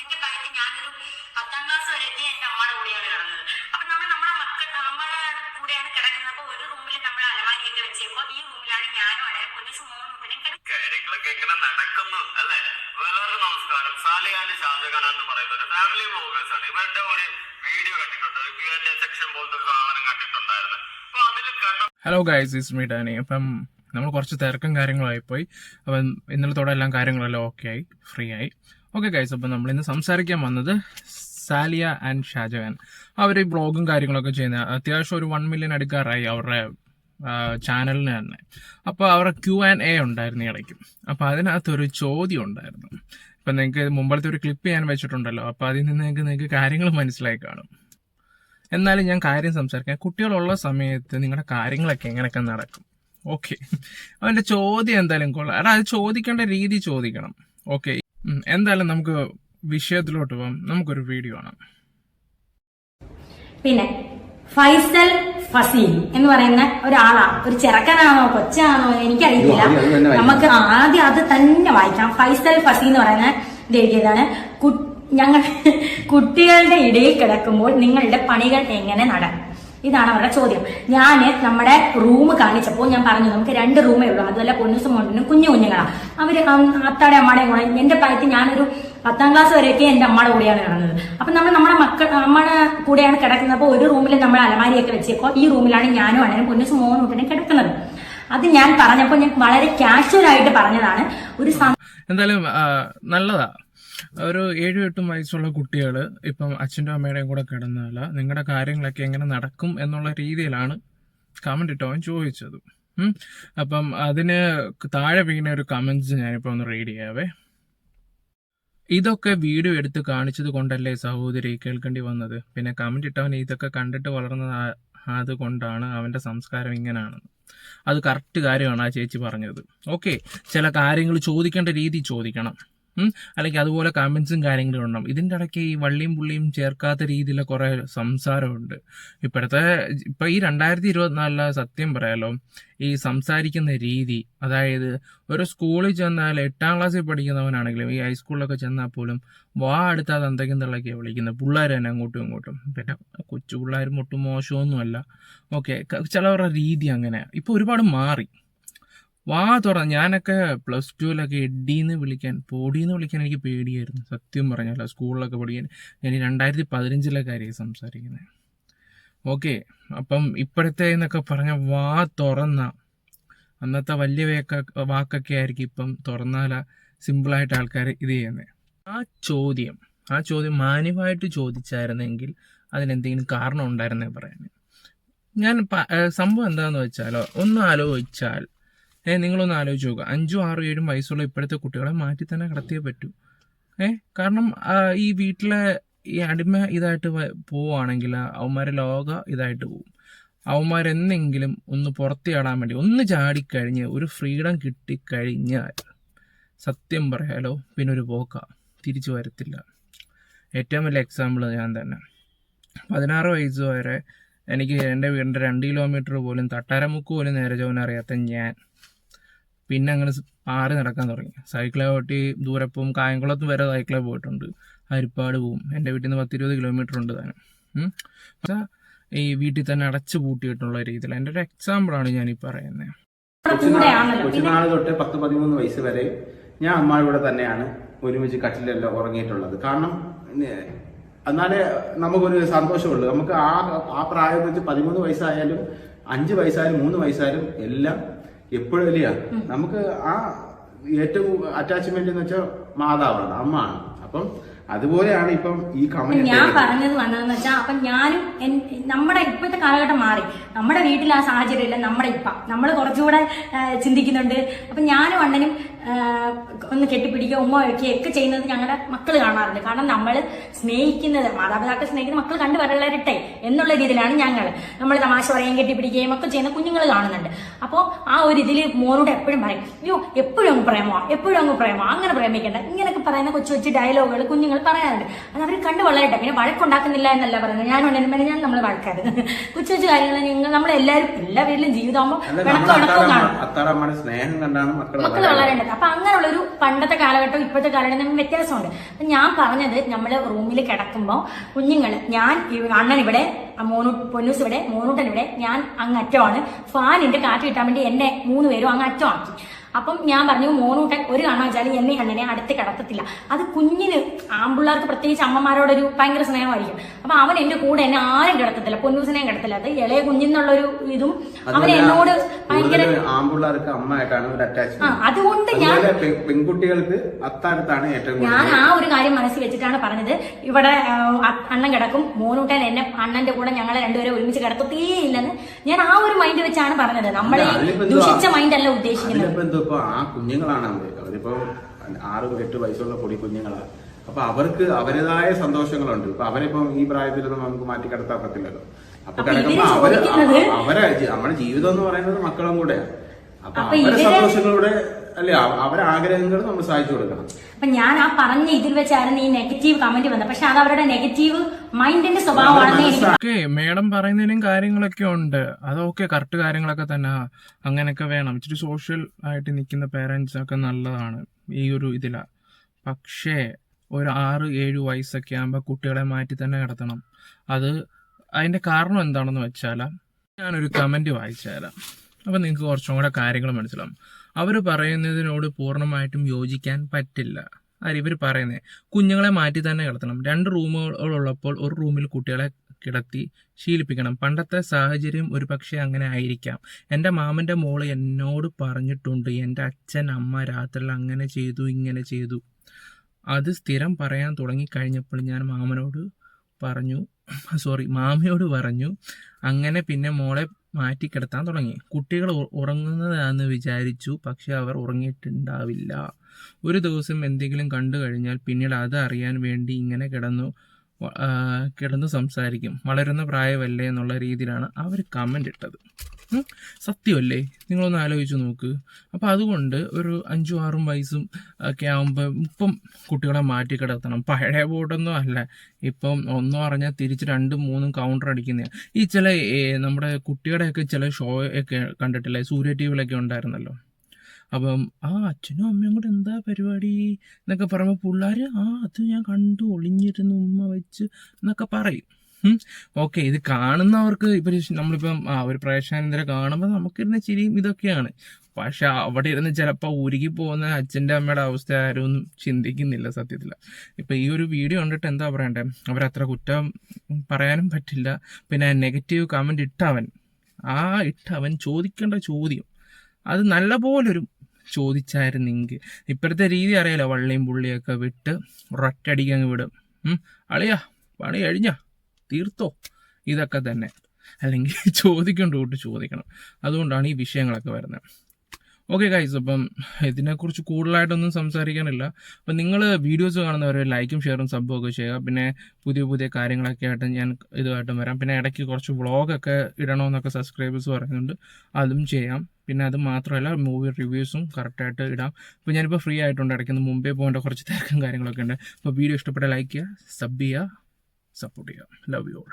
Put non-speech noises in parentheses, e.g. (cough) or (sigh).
എന്റെ കാര്യത്തിൽ ഞാനൊരു പത്താം ക്ലാസ് വരെ എത്തി എന്റെ അമ്മയുടെ കൂടെയാണ് കിടന്നത്. അപ്പൊ നമ്മൾ നമ്മുടെ മക്കൾ നമ്മുടെ കൂടെയാണ് കിടക്കുന്നത്. അപ്പൊ ഒരു റൂമിൽ നമ്മൾ അലമാരിയൊക്കെ വെച്ചപ്പോ ഈ റൂമിലാണ് ഞാനും അടയും പൊന്നിച്ച് മൂന്ന് പിന്നെ കാര്യങ്ങളൊക്കെ എങ്ങനെ നടക്കുന്നു അല്ലെ? എല്ലാവർക്കും നമസ്കാരം. സാലിയാൻഡ് ഷാജഖാൻ എന്ന് പറയുന്ന ഒരു ഫാമിലി ബ്ലോഗേഴ്സ് ആണ്. ഇവരുടെ ഒരു വീഡിയോ കണ്ടിട്ടുണ്ട്. ക്യൂ ആൻഡ് സെക്ഷൻ പോലത്തെ ഒരു സാധനം കണ്ടിട്ടുണ്ടായിരുന്നു. അപ്പൊ അതിൽ കണ്ട hello guys is me Danny അപ്പം നമ്മൾ കുറച്ച് തിരക്കും കാര്യങ്ങളായി പോയി അപ്പം ഇന്നലത്തോടെ എല്ലാം കാര്യങ്ങളെല്ലാം ഓക്കെ ആയി ഫ്രീ ആയി. ഓക്കെ ഗൈസ് അപ്പം നമ്മൾ ഇന്ന് സംസാരിക്കാൻ വന്നത് സാലിയ ആൻഡ് ഷാജഹാൻ അവർ ബ്ലോഗും കാര്യങ്ങളൊക്കെ ചെയ്യുന്ന അത്യാവശ്യം ഒരു വൺ മില്യൺ അടുക്കാറായി അവരുടെ ചാനലിന് തന്നെ. അപ്പോൾ അവരുടെ ക്യു ആൻഡ് എ ഉണ്ടായിരുന്നു ഇടയ്ക്ക്. അപ്പോൾ അതിനകത്തൊരു ചോദ്യം ഉണ്ടായിരുന്നു. ഇപ്പം നിങ്ങൾക്ക് മുമ്പത്തെ ഒരു ക്ലിപ്പ് ഞാൻ വെച്ചിട്ടുണ്ടല്ലോ. അപ്പോൾ അതിൽ നിന്ന് നിങ്ങൾക്ക് നിങ്ങൾക്ക് കാര്യങ്ങൾ മനസ്സിലായി കാണും. എന്നാലും ഞാൻ കാര്യം സംസാരിക്കാം. കുട്ടികളുള്ള സമയത്ത് നിങ്ങളുടെ കാര്യങ്ങളൊക്കെ എങ്ങനെയൊക്കെ നടക്കും? ഓക്കെ അവന്റെ ചോദ്യം എന്തായാലും കൊള്ളാം. അത് ചോദിക്കേണ്ട രീതി ചോദിക്കണം. ഓക്കെ എന്തായാലും നമുക്ക് വിഷയത്തിലോട്ട് പോകാം. നമുക്കൊരു വീഡിയോ ആണ് പിന്നെ ഫൈസൽ ഫസീൽ എന്ന് പറയുന്ന ഒരാളാ. ഒരു ചെറുക്കനാണോ കൊച്ചാണോ എനിക്കറിയില്ല. നമുക്ക് ആദ്യം അത് തന്നെ വായിക്കാം ഫൈസൽ ഫസീൽ എന്ന് പറയുന്ന ഇത് എഴുതിയതാണ് ഞങ്ങൾ കുട്ടികളുടെ ഇടയിൽ കിടക്കുമ്പോൾ നിങ്ങളുടെ പണികൾ എങ്ങനെ നടക്കും? ഇതാണ് അവരുടെ ചോദ്യം. ഞാൻ നമ്മുടെ റൂം കാണിച്ചപ്പോൾ ഞാൻ പറഞ്ഞു നമുക്ക് രണ്ട് റൂമേ ഉള്ളൂ. അതുമല്ല പൊന്നുസും മോണ്ടിനും കുഞ്ഞു കുഞ്ഞുങ്ങളാണ് അവർ അത്താടെ അമ്മയുടെയും കൂടെ എന്റെ പ്രായത്തിൽ ഞാനൊരു പത്താം ക്ലാസ് വരെയൊക്കെ എന്റെ അമ്മയുടെ കൂടെയാണ് കിടന്നത് അപ്പൊ നമ്മൾ നമ്മുടെ മക്കൾ അമ്മയുടെ കൂടെയാണ് കിടക്കുന്നത് അപ്പോൾ ഒരു റൂമിൽ നമ്മൾ അലമാരിയൊക്കെ വെച്ചേക്കോ ഈ റൂമിലാണ് ഞാനും അണ്ണനും മോനും കിടക്കുന്നത്. അത് ഞാൻ പറഞ്ഞപ്പോൾ ഞാൻ വളരെ കാഷ്വൽ ആയിട്ട് പറഞ്ഞതാണ്. ഒരു എന്തായാലും നല്ലതാ. ഒരു ഏഴും എട്ടും വയസ്സുള്ള കുട്ടികൾ ഇപ്പം അച്ഛന്റെ അമ്മയുടെയും കൂടെ കിടന്നാൽ നിങ്ങളുടെ കാര്യങ്ങളൊക്കെ എങ്ങനെ നടക്കും എന്നുള്ള രീതിയിലാണ് കമന്റ് ഇട്ടവൻ ചോദിച്ചത്. അപ്പം അതിന് താഴെ വീണ ഒരു കമൻസ് ഞാനിപ്പോൾ ഒന്ന് റീഡ് ചെയ്യാവേ. ഇതൊക്കെ വീഡിയോ എടുത്ത് കാണിച്ചത് കൊണ്ടല്ലേ സഹോദരി കേൾക്കേണ്ടി വന്നത്? പിന്നെ കമന്റ് ഇട്ടവൻ ഇതൊക്കെ കണ്ടിട്ട് വളർന്നത് ആ- അതുകൊണ്ടാണ് അവന്റെ സംസ്കാരം ഇങ്ങനെയാണ് അത് കറക്റ്റ് കാര്യമാണ് ആ ചേച്ചി പറഞ്ഞത്. ഓക്കെ ചില കാര്യങ്ങൾ ചോദിക്കേണ്ട രീതി ചോദിക്കണം. അല്ലെങ്കിൽ അതുപോലെ കമൻസും കാര്യങ്ങളും ഉണ്ടാവും ഇതിന്റെ ഇടയ്ക്ക് ഈ വള്ളിയും പുള്ളിയും ചേർക്കാത്ത രീതിയിലെ കുറേ സംസാരമുണ്ട്. ഇപ്പോഴത്തെ ഇപ്പം ഈ രണ്ടായിരത്തി ഇരുപത്തിനാലിലെ സത്യം പറയാലോ ഈ സംസാരിക്കുന്ന രീതി അതായത് ഒരു സ്കൂളിൽ ചെന്നാൽ എട്ടാം ക്ലാസ്സിൽ പഠിക്കുന്നവനാണെങ്കിലും ഈ ഹൈസ്കൂളിലൊക്കെ ചെന്നാൽ പോലും വാ അടുത്താതെ എന്തെങ്കിലും തള്ളൊക്കെയാണ് വിളിക്കുന്നത് പിള്ളേർ തന്നെ അങ്ങോട്ടും ഇങ്ങോട്ടും. പിന്നെ കൊച്ചു പിള്ളേരും ഒട്ടും മോശമൊന്നുമല്ല. ഓക്കെ ചിലവരുടെ രീതി അങ്ങനെ. ഇപ്പോൾ ഒരുപാട് മാറി. വാ തുറ ഞാനൊക്കെ പ്ലസ് ടുവിലൊക്കെ എഡീന്ന് വിളിക്കാൻ പൊടിയെന്ന് വിളിക്കാൻ എനിക്ക് പേടിയായിരുന്നു. സത്യം പറഞ്ഞാൽ സ്കൂളിലൊക്കെ പഠിക്കാൻ. ഞാൻ രണ്ടായിരത്തി പതിനഞ്ചിലെ കാര്യം സംസാരിക്കുന്നത് ഓക്കെ അപ്പം ഇപ്പോഴത്തെ എന്നൊക്കെ പറഞ്ഞ വാ തുറന്ന. അന്നത്തെ വലിയ വേക്ക വാക്കൊക്കെ ആയിരിക്കും ഇപ്പം തുറന്നാല സിമ്പിളായിട്ട് ആൾക്കാർ ഇത് ചെയ്യുന്നത് ആ ചോദ്യം ആ ചോദ്യം മാന്യമായിട്ട് ചോദിച്ചായിരുന്നെങ്കിൽ അതിനെന്തെങ്കിലും കാരണം ഉണ്ടായിരുന്നേ പറയാൻ ഞാൻ സംഭവം എന്താണെന്ന് വെച്ചാലോ ഒന്ന് ആലോചിച്ചാൽ ഏ നിങ്ങളൊന്ന് ആലോചിച്ച് നോക്കുക അഞ്ചും ആറും ഏഴും വയസ്സുള്ള ഇപ്പോഴത്തെ കുട്ടികളെ മാറ്റി തന്നെ കടത്തിയേ പറ്റൂ. ഏഹ് കാരണം ഈ വീട്ടിലെ ഈ അടിമ ഇതായിട്ട് പോവുകയാണെങ്കിൽ അവന്മാരെ ലോക ഇതായിട്ട് പോവും. അവന്മാരെന്തെങ്കിലും ഒന്ന് പുറത്ത് ചാടാൻ വേണ്ടി ഒന്ന് ചാടിക്കഴിഞ്ഞ് ഒരു ഫ്രീഡം കിട്ടിക്കഴിഞ്ഞാൽ സത്യം പറയാലോ പിന്നെ ഒരു പോക്ക തിരിച്ചു വരത്തില്ല. ഏറ്റവും വലിയ എക്സാമ്പിൾ ഞാൻ തന്നെ. പതിനാറ് വയസ്സ് വരെ എനിക്ക് എന്റെ വീടിന്റെ രണ്ട് കിലോമീറ്റർ പോലും തട്ടാരമുക്ക് പോലും നേരെ ചോദിക്കാൻ അറിയാത്ത ഞാൻ. പിന്നെ അങ്ങനെ പാറി നടക്കാൻ തുടങ്ങി. സൈക്കിളെ ഓട്ടി ദൂരെ പോവും. കായംകുളത്ത് വരെ സൈക്കിളെ പോയിട്ടുണ്ട്. ഹരിപ്പാട് പോവും. എന്റെ വീട്ടിൽ നിന്ന് പത്തിരുപത് കിലോമീറ്റർ ഉണ്ട് താനും. പക്ഷേ ഈ വീട്ടിൽ തന്നെ അടച്ചു പൂട്ടിയിട്ടുള്ള രീതിയിൽ. എന്റെ ഒരു എക്സാമ്പിളാണ് ഞാൻ ഈ പറയുന്നത്. കൊച്ചുനാൾ തൊട്ട് പത്ത് പതിമൂന്ന് വയസ്സ് വരെ ഞാൻ അമ്മയുടെ കൂടെ തന്നെയാണ് ഒരുമിച്ച് കട്ടിലെല്ലാം ഉറങ്ങിയിട്ടുള്ളത്. കാരണം എന്നാലേ നമുക്കൊരു സന്തോഷമുള്ളൂ. നമുക്ക് ആ ആ പ്രായം വെച്ച് പതിമൂന്ന് വയസ്സായാലും അഞ്ച് വയസ്സായാലും മൂന്ന് വയസ്സായാലും എല്ലാം എപ്പോഴും ഇല്ല നമുക്ക് ആ ഏറ്റവും അറ്റാച്ച്മെന്റ് എന്ന് വെച്ചാൽ മാതാവാണ് അമ്മ ആണ് അപ്പം അതുപോലെയാണ് ഇപ്പം ഈ കമന്റ് ഞാൻ പറഞ്ഞത് വന്നതെന്ന് വെച്ചാൽ അപ്പൊ ഞാനും നമ്മുടെ ഇപ്പോഴത്തെ കാലഘട്ടം മാറി. നമ്മുടെ വീട്ടിൽ ആ സാഹചര്യം ഇല്ല നമ്മുടെ ഇപ്പ. നമ്മൾ കുറച്ചുകൂടെ ചിന്തിക്കുന്നുണ്ട്. അപ്പൊ ഞാനും അണ്ണനും ഒന്ന് കെട്ടിപ്പിടിക്കുക ഉമ്മ വയ്ക്കുക ഒക്കെ ചെയ്യുന്നത് ഞങ്ങളുടെ മക്കൾ കാണാറുണ്ട്. കാരണം നമ്മൾ സ്നേഹിക്കുന്നത് മാതാപിതാക്കൾ സ്നേഹിക്കുന്ന മക്കൾ കണ്ടു വരളരട്ടെ എന്നുള്ള രീതിയിലാണ് ഞങ്ങൾ നമ്മൾ തമാശ പറയുകയും കെട്ടിപ്പിടിക്കുകയും ഒക്കെ ചെയ്യുന്ന കുഞ്ഞുങ്ങൾ കാണുന്നുണ്ട്. അപ്പോൾ ആ ഒരു ഇതിൽ മോനോട് എപ്പോഴും പറയും അയ്യോ എപ്പോഴും അങ്ങ് പ്രേമോ? എപ്പോഴും അങ്ങ് പ്രേമോ? അങ്ങനെ പ്രേമിക്കേണ്ട. ഇങ്ങനെയൊക്കെ പറയുന്ന കൊച്ചു കൊച്ചു ഡയലോഗുകൾ കുഞ്ഞുങ്ങൾ പറയാറുണ്ട്. അത് അവർ കണ്ടു വളരട്ടെ പിന്നെ വഴക്കുണ്ടാക്കുന്നില്ല എന്നല്ല പറയുന്നത്. ഞാൻ ഉണ്ടെങ്കിൽ ഞാൻ നമ്മൾ വഴക്കാറ് (laughs) കൊച്ചു കൊച്ചു കാര്യങ്ങൾ നിങ്ങൾ നമ്മളെല്ലാവരും എല്ലാ വീട്ടിലും ജീവിതമാകുമ്പോൾ ഇണക്കവും കാണും. മക്കൾ വളരേണ്ടത് അപ്പൊ അങ്ങനെയുള്ളൊരു പണ്ടത്തെ കാലഘട്ടം ഇപ്പോഴത്തെ കാലഘട്ടം തമ്മിൽ വ്യത്യാസമുണ്ട്. അപ്പൊ ഞാൻ പറഞ്ഞത് നമ്മൾ റൂമിൽ കിടക്കുമ്പോൾ കുഞ്ഞുങ്ങൾ ഞാൻ അണ്ണൻ ഇവിടെ മോനു പൊന്നൂസ് ഇവിടെ മോനൂട്ടൻ ഇവിടെ ഞാൻ അങ്ങ് അറ്റമാണ്. ഫാനിന്റെ കാറ്റ് കിട്ടാൻ വേണ്ടി എന്നെ മൂന്ന് പേരും അങ്ങ് അറ്റമാക്കി. അപ്പം ഞാൻ പറഞ്ഞു മോനൂട്ടൻ ഒരു കാരണവശാലും എന്നെ അണ്ണനെ അടുത്ത് കിടത്തത്തില്ല. അത് കുഞ്ഞിന് ആമ്പിള്ളേർക്ക് പ്രത്യേകിച്ച് അമ്മമാരോടൊരു ഭയങ്കര സ്നേഹമായിരിക്കും. അപ്പൊ അവൻ എന്റെ കൂടെ എന്നെ ആരും കിടത്തത്തില്ല പൊന്നൂസിനെയും കിടത്തില്ല അത് ഇളയ കുഞ്ഞിന്നുള്ളൊരു ഇതും അവൻ എന്നോട് ഭയങ്കര കൂടുതൽ ആൺപിള്ളേർക്ക് അമ്മയായിട്ടാണ് ഒരു ആ അറ്റാച്ച്മെന്റ് അതുകൊണ്ട് ഞാൻ പെൺകുട്ടികൾക്ക് അത്താഴത്താണ് ഏറ്റവും ഞാൻ ആ ഒരു കാര്യം മനസ്സിൽ വെച്ചിട്ടാണ് പറഞ്ഞത്. ഇവിടെ അണ്ണൻ കിടക്കും. മോനൂട്ടൻ എന്നെ അണ്ണന്റെ കൂടെ ഞങ്ങളെ രണ്ടുപേരെ ഒരുമിച്ച് കിടത്തത്തേ ഇല്ലെന്ന് ഞാൻ ആ ഒരു മൈൻഡ് വെച്ചാണ് പറഞ്ഞത്. എന്തുവാ? ദുഷിച്ച മൈൻഡ് അല്ല ഉദ്ദേശിക്കുന്നത്. അതിലിപ്പോ എന്തോ ഇപ്പൊ ആ കുഞ്ഞുങ്ങളാണ് അവർ അവരിപ്പോൾ ആറ് എട്ട് വയസ്സുള്ള പൊടി കുഞ്ഞുങ്ങളാണ് അപ്പൊ അവർക്ക് അവരുടേതായ സന്തോഷങ്ങളുണ്ട്. ഇപ്പൊ അവരിപ്പം ഈ പ്രായത്തിലൊന്നും നമുക്ക് മാറ്റി കിടത്താൻ പറ്റില്ലല്ലോ. അപ്പൊ കിടക്കുമ്പോ അവർ അവരെ നമ്മുടെ ജീവിതം എന്ന് പറയുന്നത് മക്കളും കൂടെയാണ് അപ്പൊ അവരുടെ സന്തോഷങ്ങളുടെ അല്ലെ അവരുടെ അവരെ ആഗ്രഹങ്ങൾ നമ്മൾ സഹായിച്ചു കൊടുക്കണം. അപ്പൊ ഞാൻ ആ പറഞ്ഞ ഇതിൽ വെച്ചായിരുന്നു ഈ നെഗറ്റീവ് കമന്റ് വന്നത്. പക്ഷെ അത് അവരുടെ നെഗറ്റീവ് മൈൻഡിന്റെ സ്വഭാവമാണെന്ന് എനിക്ക് ഓക്കെ മേഡം പറയുന്നതിനും കാര്യങ്ങളൊക്കെ ഉണ്ട്. അത് അതൊക്കെ കറക്റ്റ് കാര്യങ്ങളൊക്കെ തന്നെ. അങ്ങനെയൊക്കെ വേണം. ഇച്ചിരി സോഷ്യൽ ആയിട്ട് നിൽക്കുന്ന പേരൻസ് ഒക്കെ നല്ലതാണ് ഈ ഒരു ഇതില. പക്ഷേ ഒരു ആറ് ഏഴ് വയസ്സൊക്കെ ആകുമ്പോൾ കുട്ടികളെ മാറ്റി തന്നെ കിടത്തണം അത് അതിന്റെ കാരണം എന്താണെന്ന് വെച്ചാൽ ഞാനൊരു കമന്റ് വായിച്ചു തരാം അപ്പം നിങ്ങൾക്ക് കുറച്ചും കൂടെ കാര്യങ്ങൾ മനസ്സിലാവും. അവർ പറയുന്നതിനോട് പൂർണമായിട്ടും യോജിക്കാൻ പറ്റില്ല. ആര് ഇവർ പറയുന്നത് കുഞ്ഞുങ്ങളെ മാറ്റി തന്നെ കിടത്തണം. രണ്ട് റൂമുകളുള്ളപ്പോൾ ഒരു റൂമിൽ കുട്ടികളെ കിടത്തി ശീലിപ്പിക്കണം. പണ്ടത്തെ സാഹചര്യം ഒരു പക്ഷേ അങ്ങനെ ആയിരിക്കാം. എന്റെ മാമന്റെ മോൾ എന്നോട് പറഞ്ഞിട്ടുണ്ട് എന്റെ അച്ഛൻ അമ്മ രാത്രിയിൽ അങ്ങനെ ചെയ്തു ഇങ്ങനെ ചെയ്തു. അത് സ്ഥിരം പറയാൻ തുടങ്ങിക്കഴിഞ്ഞപ്പോൾ ഞാൻ മാമനോട് പറഞ്ഞു സോറി മാമയോട് പറഞ്ഞു അങ്ങനെ പിന്നെ മോളെ മാറ്റി കിടത്താൻ തുടങ്ങി. കുട്ടികൾ ഉറങ്ങുന്നതാണെന്ന് വിചാരിച്ചു പക്ഷെ അവർ ഉറങ്ങിയിട്ടുണ്ടാവില്ല. ഒരു ദിവസം എന്തെങ്കിലും കണ്ടു കഴിഞ്ഞാൽ പിന്നീട് അത് അറിയാൻ വേണ്ടി ഇങ്ങനെ കിടന്നു കിടന്നു സംസാരിക്കും. വളരുന്ന പ്രായമല്ലേ എന്നുള്ള രീതിയിലാണ് അവർ കമന്റ് ഇട്ടത്. സത്യമല്ലേ? നിങ്ങളൊന്ന് ആലോചിച്ച് നോക്ക്. അപ്പോൾ അതുകൊണ്ട് ഒരു അഞ്ചും ആറും വയസ്സും ഒക്കെ ആകുമ്പോൾ ഇപ്പം കുട്ടികളെ മാറ്റി കിടത്തണം. പഴയ ബോർഡൊന്നും അല്ല. ഇപ്പം ഒന്നും അറിഞ്ഞാൽ തിരിച്ച് രണ്ടും മൂന്നും കൗണ്ടർ അടിക്കുന്ന ഈ ചില നമ്മുടെ കുട്ടികളുടെയൊക്കെ ചില ഷോ ഒക്കെ കണ്ടിട്ടില്ലേ? സൂര്യ ടി വിയിലൊക്കെ ഉണ്ടായിരുന്നല്ലോ. അപ്പം ആ അച്ഛനും അമ്മയും കൂടെ എന്താ പരിപാടി? എന്നൊക്കെ പറയുമ്പോൾ പിള്ളേർ ആ അത് ഞാൻ കണ്ടു. ഒളിഞ്ഞിരുന്നു ഉമ്മ വെച്ച് എന്നൊക്കെ പറയും. ഓക്കെ ഇത് കാണുന്നവർക്ക് ഇപ്പം നമ്മളിപ്പം ഒരു പ്രേക്ഷാനന്തര കാണുമ്പോൾ നമുക്കിരുന്ന ചിരിയും ഇതൊക്കെയാണ്. പക്ഷെ അവിടെ ഇരുന്ന് ചിലപ്പോൾ ഉരുകി പോകുന്ന അച്ഛന്റെ അമ്മയുടെ അവസ്ഥ ആരും ചിന്തിക്കുന്നില്ല സത്യത്തിൽ ഇപ്പം ഈ ഒരു വീഡിയോ കണ്ടിട്ട് എന്താ പറയണ്ടേ? അവരത്ര കുറ്റം പറയാനും പറ്റില്ല. പിന്നെ നെഗറ്റീവ് കമന്റ് ഇട്ടവൻ ആ ഇട്ടവൻ ചോദിക്കേണ്ട ചോദ്യം അത് നല്ല പോലൊരു ചോദിച്ചായിരുന്നെങ്കിൽ. ഇപ്പോഴത്തെ രീതി അറിയാലോ വള്ളിയും പുള്ളിയൊക്കെ വിട്ട് ഒരൊറ്റടിക്ക് അങ്ങ് വിടും അളിയാ പണി കഴിഞ്ഞാ? തീർത്തോ? ഇതൊക്കെ തന്നെ. അല്ലെങ്കിൽ (laughs) ചോദിക്കേണ്ട കൂട്ട് ചോദിക്കണം. അതുകൊണ്ടാണ് ഈ വിഷയങ്ങളൊക്കെ വരുന്നത്. ഓക്കെ ഗൈസ് അപ്പം ഇതിനെക്കുറിച്ച് കൂടുതലായിട്ടൊന്നും സംസാരിക്കാനില്ല. അപ്പം നിങ്ങൾ വീഡിയോസ് കാണുന്നവർ ലൈക്കും ഷെയറും സബ്ബും ഒക്കെ ചെയ്യുക. പിന്നെ പുതിയ പുതിയ കാര്യങ്ങളൊക്കെ ആയിട്ട് ഞാൻ ഇതുമായിട്ടും വരാം. പിന്നെ ഇടയ്ക്ക് കുറച്ച് വ്ളോഗൊക്കെ ഇടണമെന്നൊക്കെ സബ്സ്ക്രൈബേഴ്സ് പറയുന്നുണ്ട്. അതും ചെയ്യാം. പിന്നെ അത് മാത്രമല്ല മൂവി റിവ്യൂസും കറക്റ്റായിട്ട് ഇടാം. ഇപ്പോൾ ഞാനിപ്പോൾ ഫ്രീ ആയിട്ടുണ്ട്. ഇടയ്ക്ക് മുമ്പേ പോകേണ്ട കുറച്ച് തിരക്കും കാര്യങ്ങളൊക്കെ ഉണ്ട്. അപ്പോൾ വീഡിയോ ഇഷ്ടപ്പെട്ട ലൈക്ക് ചെയ്യുക സബ് ചെയ്യുക. സപ്പോർട്ട് ചെയ്യുക ലവ് യു ഓൾ